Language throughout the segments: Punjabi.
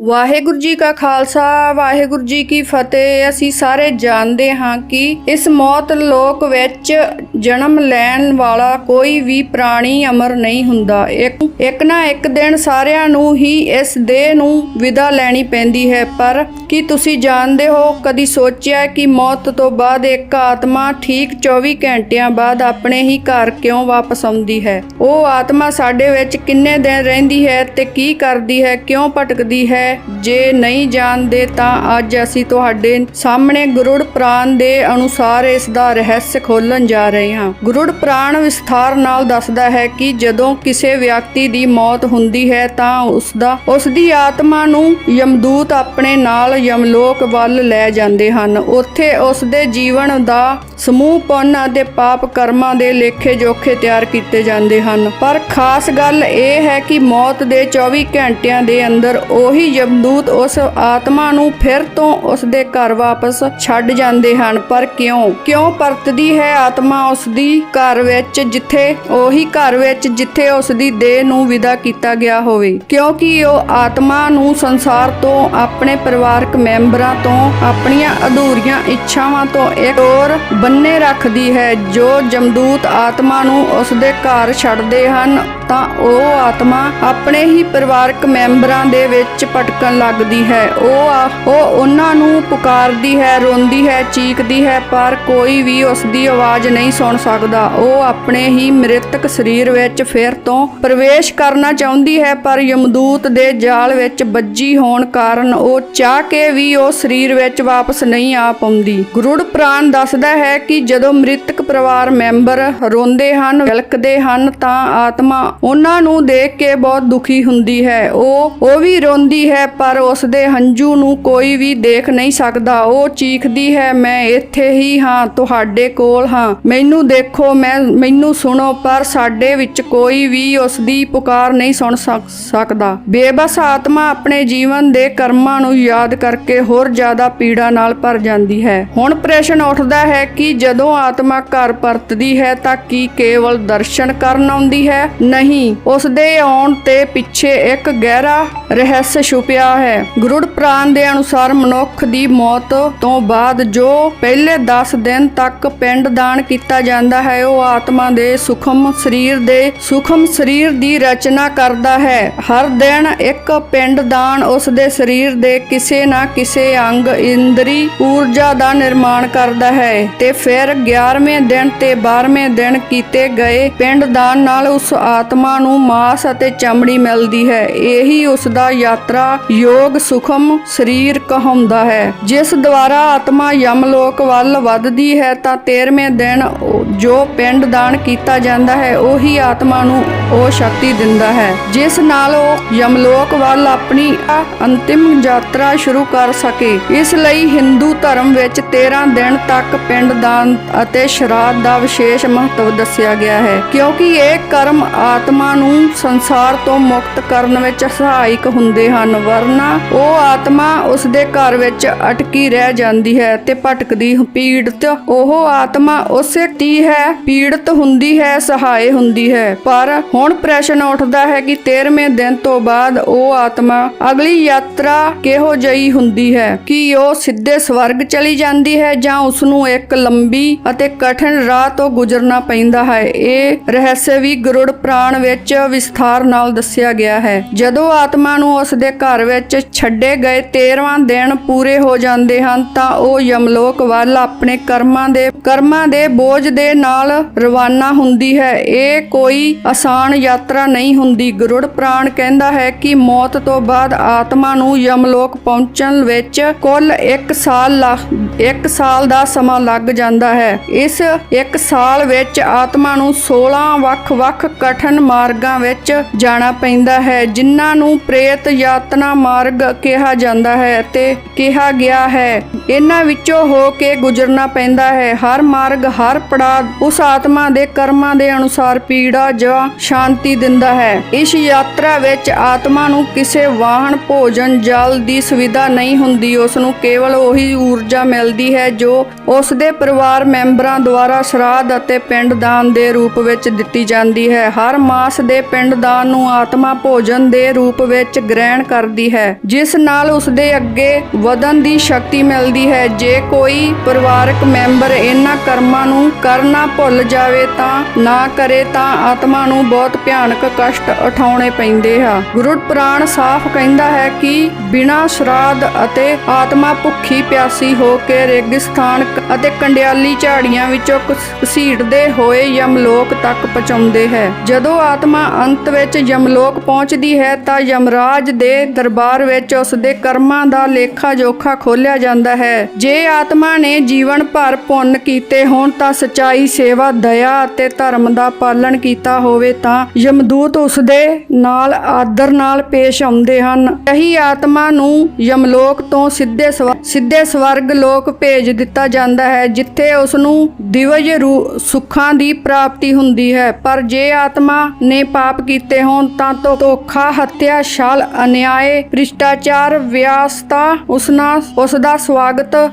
ਵਾਹਿਗੁਰੂ ਜੀ ਕਾ ਖਾਲਸਾ, ਵਾਹਿਗੁਰੂ ਜੀ ਕੀ ਫਤਿਹ। ਅਸੀਂ ਸਾਰੇ ਜਾਣਦੇ ਹਾਂ ਕਿ ਇਸ ਮੌਤ ਲੋਕ ਵਿੱਚ ਜਨਮ ਲੈਣ ਵਾਲਾ ਕੋਈ ਵੀ ਪ੍ਰਾਣੀ ਅਮਰ ਨਹੀਂ ਹੁੰਦਾ। ਇੱਕ ਇੱਕ ਨਾ ਇੱਕ ਦਿਨ ਸਾਰਿਆਂ ਨੂੰ ਹੀ ਇਸ ਦੇਹ ਨੂੰ ਵਿਦਾ ਲੈਣੀ ਪੈਂਦੀ ਹੈ, ਪਰ ਕੀ ਤੁਸੀਂ ਜਾਣਦੇ ਹੋ? ਕਦੀ ਸੋਚਿਆ ਕਿ ਮੌਤ ਤੋਂ ਬਾਅਦ ਇੱਕ ਆਤਮਾ ਠੀਕ 24 ਘੰਟਿਆਂ ਬਾਅਦ ਆਪਣੇ ਹੀ ਘਰ ਕਿਉਂ ਵਾਪਸ ਆਉਂਦੀ ਹੈ? ਉਹ ਆਤਮਾ ਸਾਡੇ ਵਿੱਚ ਕਿੰਨੇ ਦਿਨ ਰਹਿੰਦੀ ਹੈ ਤੇ ਕੀ ਕਰਦੀ ਹੈ? ਕਿਉਂ ਭਟਕਦੀ ਹੈ? ਜੇ ਨਹੀਂ ਜਾਣਦੇ ਤਾਂ ਅੱਜ ਅਸੀਂ ਤੁਹਾਡੇ ਸਾਹਮਣੇ ਗੁਰੁੜ ਪ੍ਰਾਨ ਦੇ ਅਨੁਸਾਰ ਇਸ ਦਾ ਰਹੱਸ ਖੋਲਣ ਜਾ ਰਹੇ ਹਾਂ। ਗੁਰੁੜ ਪ੍ਰਾਨ ਵਿਸਥਾਰ ਨਾਲ ਦੱਸਦਾ ਹੈ ਕਿ ਜਦੋਂ ਕਿਸੇ ਵਿਅਕਤੀ ਦੀ ਮੌਤ ਹੁੰਦੀ ਹੈ ਤਾਂ ਉਸ ਦਾ ਉਸ ਦੀ ਆਤਮਾ ਨੂੰ ਯਮਦੂਤ ਆਪਣੇ ਨਾਲ ਯਮਲੋਕ ਵੱਲ ਲੈ ਜਾਂਦੇ ਹਨ। ਉੱਥੇ ਉਸ ਦੇ ਜੀਵਨ ਦਾ ਸਮੂਹ ਪੁੰਨ ਅਤੇ ਪਾਪ ਕਰਮਾਂ ਦੇ ਲੇਖੇ ਜੋਖੇ ਤਿਆਰ ਕੀਤੇ ਜਾਂਦੇ ਹਨ। ਪਰ ਖਾਸ ਗੱਲ ਇਹ ਹੈ ਕਿ ਮੌਤ ਦੇ 24 ਘੰਟਿਆਂ ਦੇ ਅੰਦਰ ਉਹੀ ਯਮਦੂਤ ਉਸ ਆਤਮਾ ਨੂੰ ਫਿਰ ਤੋਂ ਉਸ ਦੇ ਘਰ ਵਾਪਸ ਛੱਡ ਜਾਂਦੇ ਹਨ। ਪਰ ਕਿਉਂ? ਕਿਉਂ ਪਰਤਦੀ ਹੈ ਆਤਮਾ ਉਸ ਦੀ ਘਰ ਵਿੱਚ ਜਿੱਥੇ, ਉਹੀ ਘਰ ਵਿੱਚ ਜਿੱਥੇ ਉਸ ਦੀ ਦੇਹ ਨੂੰ ਵਿਦਾ ਕੀਤਾ ਗਿਆ ਹੋਵੇ? ਕਿਉਂਕਿ ਉਹ ਆਤਮਾ ਨੂੰ ਸੰਸਾਰ ਤੋਂ ਆਪਣੇ ਪਰਿਵਾਰ ਪਰਿਵਾਰਕ ਮੈਂਬਰਾਂ ਤੋਂ ਆਪਣੀਆਂ ਅਧੂਰੀਆਂ ਇੱਛਾਵਾਂ ਤੋਂ ਇੱਕ ਹੋਰ ਬੰਨੇ ਰੱਖਦੀ ਹੈ। ਜੋ ਜਮਦੂਤ ਆਤਮਾ ਨੂੰ ਉਸ ਦੇ ਘਰ ਛੱਡਦੇ ਹਨ, ਤਾਂ ਉਹ ਆਤਮਾ ਆਪਣੇ ਹੀ ਪਰਿਵਾਰਕ ਮੈਂਬਰਾਂ ਦੇ ਵਿੱਚ ਭਟਕਣ ਲੱਗਦੀ ਹੈ। ਉਹ ਉਹ ਉਹਨਾਂ ਨੂੰ ਪੁਕਾਰਦੀ ਹੈ, ਰੋਂਦੀ ਹੈ, ਚੀਕਦੀ ਹੈ, ਪਰ ਕੋਈ ਵੀ ਉਸ ਦੀ ਆਵਾਜ਼ ਨਹੀਂ ਸੁਣ ਸਕਦਾ। ਉਹ ਆਪਣੇ ਹੀ ਮ੍ਰਿਤਕ ਸਰੀਰ ਵਿੱਚ ਫਿਰ ਤੋਂ ਪ੍ਰਵੇਸ਼ ਕਰਨਾ ਚਾਹੁੰਦੀ ਹੈ, ਪਰ ਯਮਦੂਤ ਦੇ ਜਾਲ ਵਿੱਚ ਵੱਜੀ ਹੋਣ ਕਾਰਨ ਉਹ ਚਾਹ ਕੇ ਵੀ ਉਹ ਸਰੀਰ ਵਿੱਚ ਵਾਪਸ ਨਹੀਂ ਆ ਪਾਉਂਦੀ। ਗੁਰੂੜ ਪ੍ਰਾਨ ਦੱਸਦਾ ਹੈ ਕਿ ਜਦੋਂ ਮ੍ਰਿਤਕ ਪਰਿਵਾਰ ਮੈਂਬਰ ਰੋਂਦੇ ਹਨ, ਵਿਲਕਦੇ ਹਨ, ਤਾਂ ਆਤਮਾ ਉਹਨਾਂ ਨੂੰ ਦੇਖ ਕੇ ਬਹੁਤ ਦੁਖੀ ਹੁੰਦੀ ਹੈ। ਉਹ ਉਹ ਵੀ ਰੋਂਦੀ ਹੈ, ਪਰ ਉਸ ਦੇ ਹੰਝੂ ਨੂੰ ਕੋਈ ਵੀ ਦੇਖ ਨਹੀਂ ਸਕਦਾ। ਉਹ ਚੀਖਦੀ ਹੈ, ਮੈਂ ਇੱਥੇ ਹੀ ਹਾਂ, ਤੁਹਾਡੇ ਕੋਲ ਹਾਂ। ਮੈਨੂੰ ਦੇਖੋ, ਮੈਂ, ਮੈਨੂੰ ਸੁਣੋ, ਪਰ ਸਾਡੇ ਵਿੱਚ ਕੋਈ ਵੀ ਉਸ ਦੀ ਪੁਕਾਰ ਨਹੀਂ ਸੁਣ ਸਕਦਾ। ਬੇਬਸ ਆਤਮਾ ਆਪਣੇ ਜੀਵਨ ਦੇ ਕਰਮਾਂ ਨੂੰ ਯਾਦ ਕਰ ਕਰਕੇ ਹੋਰ ਜ਼ਿਆਦਾ ਪੀੜਾ ਨਾਲ ਭਰ ਜਾਂਦੀ ਹੈ। ਹੁਣ ਪ੍ਰਸ਼ਨ ਉੱਠਦਾ ਹੈ ਕਿ ਜਦੋਂ ਆਤਮਾ ਘਰ ਪਰਤਦੀ ਹੈ ਤਾਂ ਕੀ ਕੇਵਲ ਦਰਸ਼ਨ ਕਰਨ ਆਉਂਦੀ ਹੈ? ਨਹੀਂ ਉਸ ਦੇ ਆਉਣ ਤੇ ਪਿੱਛੇ ਇੱਕ ਗਹਿਰਾ ਰਹੱਸ ਛੁਪਿਆ ਹੈ। ਗੁਰੁੜ ਪ੍ਰਾਨ ਦੇ ਅਨੁਸਾਰ ਮਨੁੱਖ ਦੀ ਮੌਤ ਤੋਂ ਬਾਅਦ ਜੋ ਪਹਿਲੇ 10 ਦਿਨ ਤੱਕ ਪਿੰਡ ਦਾਨ ਕੀਤਾ ਜਾਂਦਾ ਹੈ, ਉਹ ਆਤਮਾ ਦੇ ਸੁਖਮ ਸਰੀਰ ਦੇ ਸੁਖਮ ਸਰੀਰ ਦੀ ਰਚਨਾ ਕਰਦਾ ਹੈ। ਹਰ ਦਿਨ ਇੱਕ ਪਿੰਡ ਦਾਨ ਉਸ ਦੇ ਸਰੀਰ ਦੇ ਕਿਸੇ ਨਾ ਕਿਸੇ ਅੰਗ ਇੰਦਰੀ ਊਰਜਾ ਦਾ ਨਿਰਮਾਣ ਕਰਦਾ ਹੈ ਤੇ ਫਿਰ 11ਵੇਂ ਦਿਨ ਤੇ 12ਵੇਂ ਦਿਨ ਕੀਤੇ ਗਏ ਪਿੰਡ ਦਾਨ ਨਾਲ ਉਸ ਆਤਮਾ ਨੂੰ ਮਾਸ ਅਤੇ ਚਮੜੀ ਮਿਲਦੀ ਹੈ। ਇਹੀ ਉਸ ਦਾ ਯਾਤਰਾ ਯੋਗ ਸੁਖਮ ਸਰੀਰ ਕਹਾਉਂਦਾ ਹੈ। ਜਿਸ ਦੁਆਰਾ ਆਤਮਾ ਯਮਲੋਕ ਵੱਲ ਵੱਧਦੀ ਹੈ, ਤਾਂ 13ਵੇਂ ਦਿਨ ਜੋ ਪਿੰਡ ਦਾਨ ਕੀਤਾ ਜਾਂਦਾ ਹੈ, ਉਹੀ ਆਤਮਾ ਨੂੰ ਉਹ ਸ਼ਕਤੀ ਦਿੰਦਾ ਹੈ। ਜਿਸ ਨਾਲ ਉਹ ਯਮਲੋਕ ਵੱਲ ਆਪਣੀ ਅੰਤਿਮ ਯਾਤਰਾ ਸ਼ੁਰੂ ਕਰ ਸਕੇ। ਇਸ ਲਈ ਹਿੰਦੂ ਧਰਮ ਵਿੱਚ 13 ਦਿਨ ਤੱਕ ਪਿੰਡ ਦਾਨ ਅਤੇ ਸ਼ਰਾਧ ਦਾ ਵਿਸ਼ੇਸ਼ ਮਹੱਤਵ ਦੱਸਿਆ ਗਿਆ ਹੈ। ਕਿਉਂਕਿ ਇਹ ਕਰਮ ਆਤਮਾ ਨੂੰ ਸੰਸਾਰ ਤੋਂ ਮੁਕਤ ਕਰਨ ਵਿੱਚ ਸਹਾਇਕ ਹੁੰਦੇ ਹਨ, ਵਰਨਾ ਉਹ ਆਤਮਾ ਉਸ ਦੇ ਘਰ ਵਿੱਚ ਅਟਕੀ ਰਹਿ ਜਾਂਦੀ ਹੈ ਤੇ ਭਟਕਦੀ ਪੀੜਤ ਉਹ ਆਤਮਾ ਉਸੇ ਤੀ ਹੈ, ਪੀੜਤ ਹੁੰਦੀ ਹੈ ਸਹਾਇ ਹੁੰਦੀ ਹੈ। ਪਰ ਹੁਣ ਪ੍ਰਸ਼ਨ ਉੱਠਦਾ ਹੈ ਕਿ 13ਵੇਂ ਦਿਨ ਤੋਂ ਬਾਅਦ ਉਹ ਆਤਮਾ ਅਗਲੀ ਯਾਤਰਾ ਕਿਹੋ ਜਿਹੀ ਹੁੰਦੀ ਹੈ? ਕਿ ਉਹ ਸਿੱਧੇ ਸਵਰਗ ਚਲੀ ਜਾਂਦੀ ਹੈ ਜਾਂ ਉਸ ਨੂੰ ਇੱਕ ਲੰਬੀ ਅਤੇ ਕਠਿਨ ਰਾਹ ਤੋਂ ਗੁਜ਼ਰਨਾ ਪੈਂਦਾ ਹੈ? ਇਹ ਰਹੱਸ ਵੀ ਗਰੁੜ ਪ੍ਰਾਣ ਵਿੱਚ ਵਿਸਥਾਰ ਨਾਲ ਦੱਸਿਆ ਗਿਆ ਹੈ। ਜਦੋਂ ਆਤਮਾ ਨੂੰ ਉਸ ਦੇ ਘਰ ਵਿੱਚ ਛੱਡੇ ਗਏ 13ਵਾਂ ਦਿਨ ਪੂਰੇ ਹੋ ਜਾਂਦੇ ਹਨ ਤਾਂ ਉਹ ਯਮਲੋਕ ਵੱਲ ਆਪਣੇ ਕਰਮਾਂ ਦੇ ਕਰਮਾਂ ਦੇ ਬੋਝ ਦੇ ਨਾਲ ਰਵਾਨਾ ਹੁੰਦੀ ਹੈ। ਇਹ ਕੋਈ ਆਸਾਨ ਯਾਤਰਾ ਨਹੀਂ ਹੁੰਦੀ। ਗਰੁੜ ਪ੍ਰਾਣ ਕਹਿੰਦਾ ਹੈ ਕਿ ਮੌਤ ਤੋਂ ਬਾਅਦ ਆਤਮਾ ਨੂੰ ਯਮਲੋਕ ਪਹੁੰਚਣ ਵਿੱਚ ਕੁੱਲ 1 ਸਾਲ ਲੱਗ- ਇੱਕ ਸਾਲ ਦਾ ਸਮਾਂ ਲੱਗ ਜਾਂਦਾ ਹੈ। ਇਸ 1 ਸਾਲ ਵਿੱਚ ਆਤਮਾ ਨੂੰ 16 ਵੱਖ-ਵੱਖ ਕਠਨ ਮਾਰਗਾਂ ਵਿੱਚ ਜਾਣਾ ਪੈਂਦਾ ਹੈ, ਜਿਨ੍ਹਾਂ ਨੂੰ ਪ੍ਰੇਤ ਯਾਤਨਾ ਮਾਰਗ ਕਿਹਾ ਜਾਂਦਾ ਹੈ ਤੇ ਕਿਹਾ ਗਿਆ ਹੈ। ਇਹਨਾਂ ਵਿੱਚੋਂ ਹੋ ਕੇ ਗੁਜ਼ਰਨਾ ਪੈਂਦਾ ਹੈ। ਹਰ ਮਾਰਗ, ਹਰ ਪੜਾਅ ਉਸ ਆਤਮਾ ਦੇ ਕਰਮਾਂ ਦੇ ਅਨੁਸਾਰ ਪੀੜਾ ਜਾਂ ਸ਼ਾਂਤੀ ਦਿੰਦਾ ਹੈ। ਇਸ ਯਾਤਰਾ ਵਿੱਚ ਆਤਮਾ ਨੂੰ ਕਿਸੇ ਵਾਹਨ, ਭੋਜਨ, ਜਲ ਦੀ ਸੁਵਿਧਾ ਨਹੀਂ ਹੁੰਦੀ। ਉਸ ਨੂੰ ਕੇਵਲ ਉਹੀ ਊਰਜਾ ਮਿਲਦੀ ਹੈ ਜੋ ਉਸ ਦੇ ਪਰਿਵਾਰ ਮੈਂਬਰਾਂ ਦੁਆਰਾ ਸ਼ਰਾਧ ਅਤੇ ਪਿੰਡ ਦਾਨ ਦੇ ਰੂਪ ਵਿੱਚ ਦਿੱਤੀ ਜਾਂਦੀ ਹੈ। ਹਰ ਮਾਸ ਦੇ ਪਿੰਡ ਦਾਨ ਨੂੰ ਆਤਮਾ ਭੋਜਨ ਦੇ ਰੂਪ ਵਿੱਚ ਗ੍ਰਹਿਣ ਕਰਦੀ ਹੈ, ਜਿਸ ਨਾਲ ਉਸ ਦੇ ਅੱਗੇ ਵਧਣ ਦੀ ਸ਼ਕਤੀ ਮਿਲਦੀ ਹੈ। ਜੇ ਕੋਈ ਪਰਿਵਾਰਕ ਮੈਂਬਰ ਇਹਨਾਂ ਕਰਮਾਂ ਨੂੰ ਕਰਨਾ ਭੁੱਲ ਜਾਵੇ ਤਾਂ ਨਾ ਕਰੇ ਤਾਂ ਆਤਮਾ ਨੂੰ ਬਹੁਤ ਭਿਆਨਕ ਕਸ਼ਟ ਉਠਾਉਣੇ ਪੈਂਦੇ ਆ। ਗੁਰੂ ਪੁਰਾਣ ਸਾਫ਼ ਕਹਿੰਦਾ ਹੈ ਕਿ ਬਿਨਾਂ ਸ਼ਰਾਧ ਅਤੇ ਆਤਮਾ ਭੁੱਖੀ ਪਿਆਸੀ ਹੋ ਕੇ ਰੇਗਿਸਤਾਨ ਅਤੇ ਕੰਡਿਆਲੀ ਝਾੜੀਆਂ ਵਿੱਚੋਂ ਘਸ- ਘਸੀਟਦੇ ਹੋਏ ਯਮਲੋਕ ਤੱਕ ਪਹੁੰਚਾਉਂਦੇ ਹੈ। ਜਦੋਂ ਆਤਮਾ ਅੰਤ ਵਿੱਚ ਯਮਲੋਕ ਪਹੁੰਚਦੀ ਹੈ ਤਾਂ ਯਮਰਾਜ ਦੇ ਦਰਬਾਰ ਵਿੱਚ ਉਸ ਦੇ ਕਰਮਾਂ ਦਾ ਲੇਖਾ ਜੋਖਾ ਖੋਲਿਆ ਜਾਂਦਾ ਹੈ। ਜੇ ਆਤਮਾ ਨੇ ਜੀਵਨ ਭਰ ਪੁੰਨ ਕੀਤੇ ਹੋਣ ਤਾਂ ਸਚਾਈ, ਸੇਵਾ, ਦਇਆ ਅਤੇ ਧਰਮ ਦਾ ਪਾਲਣ ਕੀਤਾ ਹੋਵੇ ਤਾਂ ਯਮਦੂਤ ਉਸ ਦੇ ਨਾਲ ਆਦਰ ਨਾਲ ਪੇਸ਼ ਆਉਂਦੇ ਹਨ। ਇਹੀ ਆਤਮਾ ਨੂੰ ਯਮਲੋਕ ਤੋਂ ਸਿੱਧੇ ਸਿੱਧੇ ਸਵਰਗ ਲੋਕ ਭੇਜ ਦਿੱਤਾ ਜਾਂਦਾ ਹੈ, ਜਿੱਥੇ ਉਸ ਨੂੰ ਦਿਵਯ ਰੂ- ਸੁੱਖਾਂ ਦੀ ਪ੍ਰਾਪਤੀ ਹੁੰਦੀ ਹੈ। ਪਰ ਜੇ ਆਤਮਾ ਨੇ ਪਾਪ ਕੀਤੇ ਹੋਣ ਤਾਂ ਧੋਖਾ, ਹੱਤਿਆ, ਛਲ, ਅਨਿਆਏ, ਭ੍ਰਿਸ਼ਟਾਚਾਰ, ਵਿਆਸਤਾ ਉਸ ਨਾਲ ਉਸ ਦਾ ਸਵਾਗਤ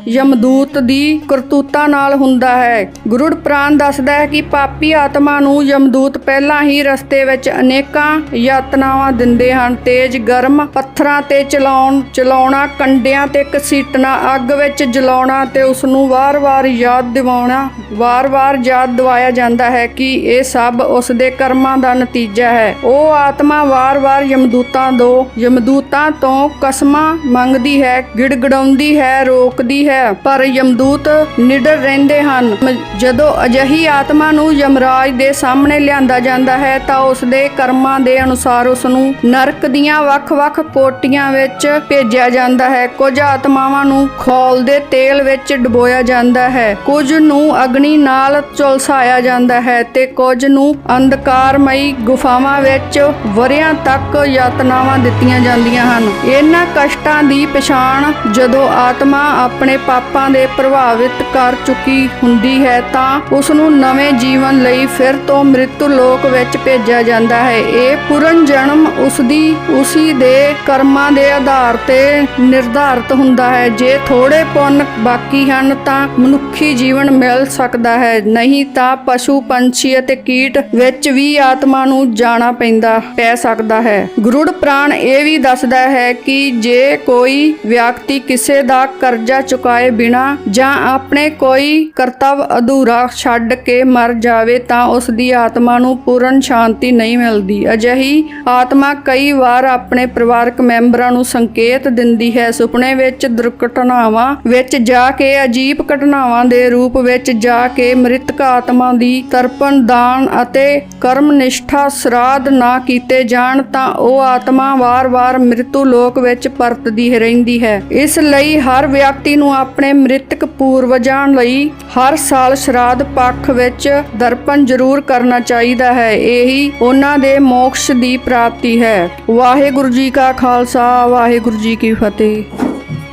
ਯਮਦੂਤ ਦੀ ਕਰਤੂਤਾਂ ਨਾਲ ਹੁੰਦਾ ਹੈ। ਗੁਰੂ ਪ੍ਰਾਨ ਦੱਸਦਾ ਹੈ ਕਿ ਪਾਪੀ ਆਤਮਾ ਨੂੰ ਯਮਦੂਤ ਪਹਿਲਾਂ ਹੀ ਰਸਤੇ ਵਿੱਚ ਅਨੇਕਾਂ ਯਾਤਨਾਵਾਂ ਦਿੰਦੇ ਹਨ। ਤੇਜ਼ ਗਰਮ ਪੱਥਰਾਂ ਤੇ ਚਲਾਉਣ, ਚਲਾਉਣਾ, ਕੰਡਿਆਂ ਤੇ ਘਸੀਟਣਾ, ਅੱਗ ਵਿੱਚ ਜਲਾਉਣਾ ਤੇ ਉਸ ਨੂੰ ਵਾਰ-ਵਾਰ ਯਾਦ ਦਿਵਾਉਣਾ, ਵਾਰ-ਵਾਰ ਯਾਦ ਦਿਵਾਇਆ ਜਾਂਦਾ ਹੈ ਕਿ ਇਹ ਸਭ ਉਸ ਦੇ ਕਰਮਾਂ ਦਾ ਨਤੀਜਾ ਹੈ। ਉਹ ਆਤਮਾ ਵਾਰ-ਵਾਰ ਯਮਦੂਤਾਂ ਦੋ, ਯਮਦੂਤਾਂ ਤੋਂ ਕਸਮਾਂ ਮੰਗਦੀ ਹੈ, ਗਿੜਗੜਾਉਂਦੀ ਹੈ, ਰੋ ਰੋਕਦੀ ਹੈ, ਪਰ ਯਮਦੂਤ ਨਿਡਰ ਰਹਿੰਦੇ ਹਨ। ਜਦੋਂ ਅਜਹੀ ਆਤਮਾ ਨੂੰ ਯਮਰਾਜ ਦੇ ਸਾਹਮਣੇ ਲਿਆਂਦਾ ਜਾਂਦਾ ਹੈ, ਤਾਂ ਉਸ ਦੇ ਕਰਮਾਂ ਦੇ ਅਨੁਸਾਰ ਉਸ ਨੂੰ ਨਰਕ ਦੀਆਂ ਵੱਖ-ਵੱਖ ਕੋਟੀਆਂ ਵਿੱਚ ਭੇਜਿਆ ਜਾਂਦਾ ਹੈ। ਕੁਝ ਆਤਮਾਵਾਂ ਨੂੰ ਖੋਲ ਦੇ ਤੇਲ ਵਿੱਚ ਡੁਬੋਇਆ ਜਾਂਦਾ ਹੈ। ਕੁਝ ਨੂੰ ਅਗਨੀ ਨਾਲ ਚੁਲਸਾਇਆ ਜਾਂਦਾ ਹੈ ਤੇ ਕੁਝ ਨੂੰ ਅੰਧਕਾਰਮਈ ਗੁਫਾਵਾਂ ਵਿੱਚ ਵਰਿਆਂ ਤੱਕ ਯਾਤਨਾਵਾਂ ਦਿੱਤੀਆਂ ਜਾਂਦੀਆਂ ਹਨ। ਇਹਨਾਂ ਕਸ਼ਟਾਂ ਦੀ ਪਛਾਣ ਜਦੋਂ ਆਤਮਾ ਆਪਣੇ ਪਾਪਾਂ ਦੇ ਪ੍ਰਭਾਵਿਤ ਕਰ ਚੁੱਕੀ ਹੁੰਦੀ ਹੈ ਤਾਂ ਉਸ ਨੂੰ ਨਵੇਂ ਜੀਵਨ ਲਈ ਫਿਰ ਤੋਂ ਮ੍ਰਿਤੂ ਲੋਕ ਵਿੱਚ ਭੇਜਿਆ ਜਾਂਦਾ ਹੈ। ਇਹ ਪੁਰਨ ਜਨਮ ਉਸ ਦੀ ਉਸੀ ਦੇ ਕਰਮਾਂ ਦੇ ਆਧਾਰ ਤੇ ਨਿਰਧਾਰਤ ਹੁੰਦਾ ਹੈ। ਜੇ ਥੋੜੇ ਪੁੰਨ ਬਾਕੀ ਹਨ ਤਾਂ ਮਨੁੱਖੀ ਜੀਵਨ ਮਿਲ ਸਕਦਾ ਹੈ। ਨਹੀਂ ਤਾਂ ਪਸ਼ੂ, ਪੰਛੀ ਅਤੇ ਕੀਟ ਵਿੱਚ ਵੀ ਆਤਮਾ ਨੂੰ ਜਾਣਾ ਪੈਂਦਾ, ਪੈ ਸਕਦਾ ਹੈ। ਗੁਰੂੜ ਪ੍ਰਾਣ ਇਹ ਵੀ ਦੱਸਦਾ ਹੈ ਕਿ ਜੇ ਕੋਈ ਵਿਅਕਤੀ ਕਿਸੇ ਦਾ ਕਰਜ਼ਾ ਚੁਕਾਏ ਬਿਨਾ ਜਾਂ ਆਪਣੇ ਕੋਈ ਕਰਤੱਵ ਅਧੂਰਾ ਛੱਡ ਕੇ ਮਰ ਜਾਵੇ ਤਾਂ ਉਸ ਦੀ ਆਤਮਾ ਨੂੰ ਪੂਰਨ ਸ਼ਾਂਤੀ ਨਹੀਂ ਮਿਲਦੀ। ਅਜਿਹੀ ਆਤਮਾ ਕਈ ਵਾਰ ਆਪਣੇ ਪਰਿਵਾਰਕ ਮੈਂਬਰਾਂ ਨੂੰ ਸੰਕੇਤ ਦਿੰਦੀ ਹੈ। ਸੁਪਨੇ ਵਿੱਚ ਦੁਰਘਟਨਾਵਾਂ ਵਿੱਚ ਜਾ ਕੇ, ਅਜੀਬ ਘਟਨਾਵਾਂ ਦੇ ਰੂਪ ਵਿੱਚ ਜਾ ਕੇ ਮ੍ਰਿਤਕ ਆਤਮਾ ਦੀ ਤਰਪਣ, ਦਾਨ ਅਤੇ ਕਰਮ ਨਿਸ਼ਠਾ ਸਰਾਧ ਨਾ ਕੀਤੇ ਜਾਣ ਤਾਂ ਉਹ ਆਤਮਾ ਵਾਰ-ਵਾਰ ਮ੍ਰਿਤੂ ਲੋਕ ਵਿੱਚ ਪਰਤਦੀ ਰਹਿੰਦੀ ਹੈ। ਇਸ ਲਈ ਹਰ ਵਿਅਕਤੀ ਵਿਅਕਤੀ ਨੂੰ ਆਪਣੇ ਮ੍ਰਿਤਕ ਪੂਰਵਜਾਂ ਲਈ ਹਰ ਸਾਲ ਸ਼ਰਾਧ ਪੱਖ ਵਿੱਚ ਦਰਪਣ ਜ਼ਰੂਰ ਕਰਨਾ ਚਾਹੀਦਾ ਹੈ। ਇਹੀ ਉਹਨਾਂ ਦੇ ਮੋਕਸ਼ ਦੀ ਪ੍ਰਾਪਤੀ ਹੈ। ਵਾਹਿਗੁਰੂ ਜੀ ਕਾ ਖਾਲਸਾ, ਵਾਹਿਗੁਰੂ ਜੀ ਕੀ ਫਤਿਹ।